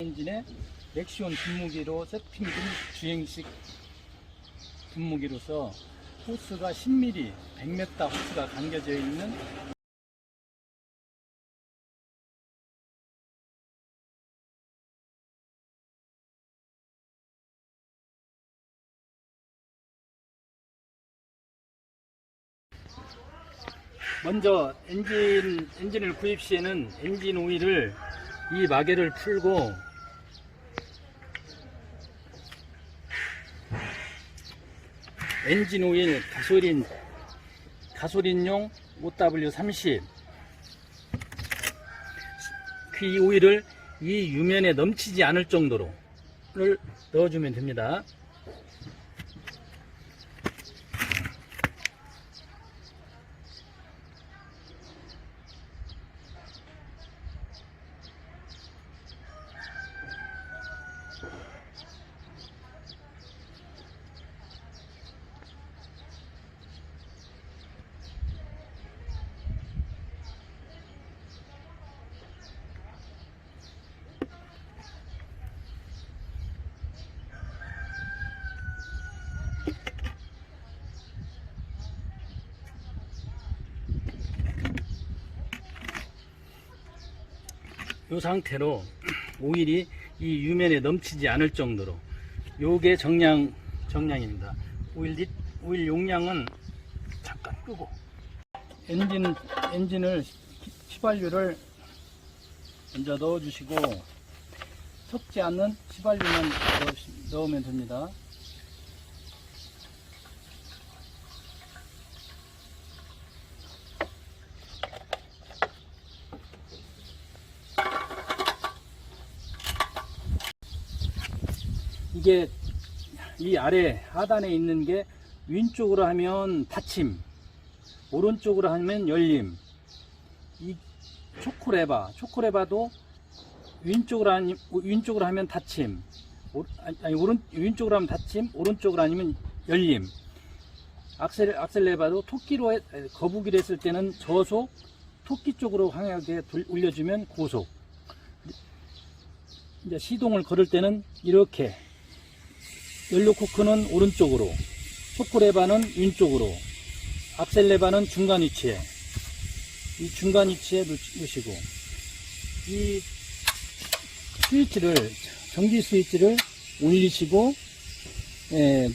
엔진의 렉시온 분무기로 세팅된 주행식 분무기로서 호스가 10mm, 100m 호스가 감겨져 있는 먼저 엔진, 엔진을 구입 시에는 엔진 오일을 이 마개를 풀고 엔진 오일 가솔린 가솔린용 5W30 그 오일을 이 유면에 넘치지 않을 정도로를 넣어주면 됩니다. 이 상태로 오일이 이 유면에 넘치지 않을 정도로 요게 정량 정량입니다. 오일 리- 오일 용량은 잠깐 끄고 엔진 엔진을 휘발유를 먼저 넣어 주시고 섞지 않는 휘발유만 넣으면 됩니다. 이게 이 아래 하단에 있는 게 왼쪽으로 하면 닫힘, 오른쪽으로 하면 열림. 이 초코레바, 초코레바도 왼쪽으로 하니 왼쪽으로 하면 닫힘, 오, 아니 오른 왼쪽으로 하면 닫힘, 오른쪽으로 아니면 열림. 악셀 악셀레바도 토끼로 해- 거북이를 했을 때는 저속, 토끼 쪽으로 돌- 올려주면 고속. 이제 시동을 걸을 때는 이렇게 연료 코크는 오른쪽으로, 초코레바는 왼쪽으로, 악셀레바는 중간 위치에, 이 중간 위치에 놓- 놓으시고, 이 스위치를, 전기 스위치를 올리시고, 예,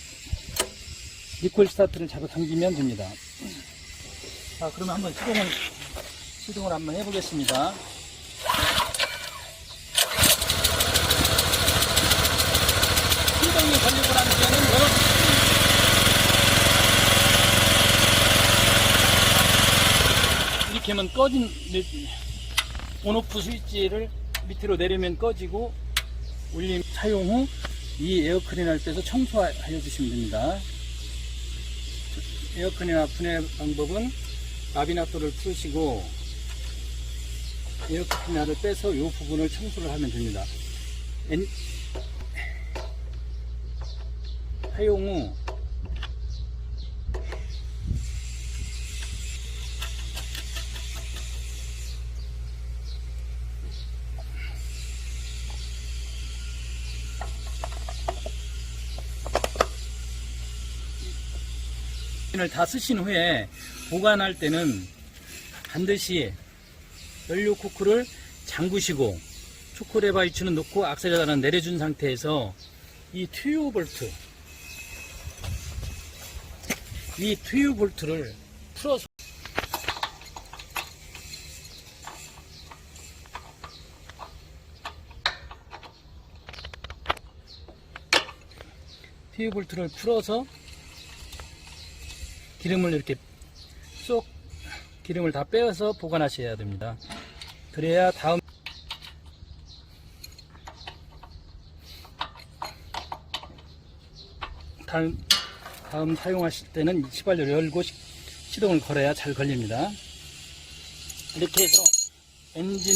리콜 스타트를 잡아 당기면 됩니다. 자, 그러면 한번 시동을, 시동을 한번 해보겠습니다. 시동이 걸리고 난 뒤에는 이렇게 하면 꺼진 온오프 스위치를 밑으로 내리면 꺼지고 올림 사용 후 이 에어컨이나 때서 청소하여 주시면 됩니다. 에어컨이나 분해 방법은 나비나토를 풀으시고 에어컨이나를 빼서 이 부분을 청소를 하면 됩니다. 엔- 사용 후 다 쓰신 후에 보관할 때는 반드시 연료 코크를 잠그시고 초코레바 위치는 놓고 악셀레라는 내려준 상태에서 이 튜브 볼트 이 튜브 볼트를 풀어서 튜브 볼트를 풀어서 기름을 이렇게 쏙 기름을 다 빼서 보관하셔야 됩니다. 그래야 다음 다음 다음 사용하실 때는 시발료를 열고 시- 시동을 걸어야 잘 걸립니다. 이렇게 해서 엔진